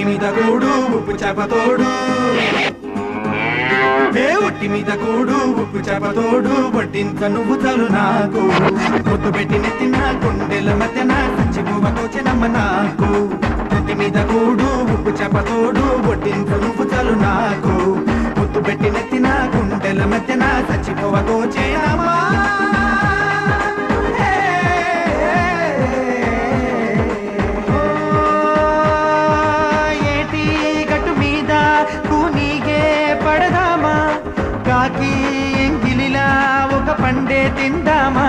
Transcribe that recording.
ఒట్టి మీద కూడు ఉప్పు చేపతోడు ఏ ఒట్టి మీద కూడు ఉప్పు చేపతోడు పట్టింత నువ్వు తలు నాకు. పొత్తు పెట్టి నెత్తిన కుండెల మధ్యన చిగువకొచ్చినమ్మ నాకు. ఒట్టి మీద కూడు ఉప్పు చేపతోడు పట్టింత నువ్వు తలు నాకు. పొత్తు పెట్టి నెత్తిన కుండెల మధ్యన చచ్చిపోవతో చేయనమ్మ పడదామా? కాకి ఎంగిలిలా ఒక పండే తిందామా?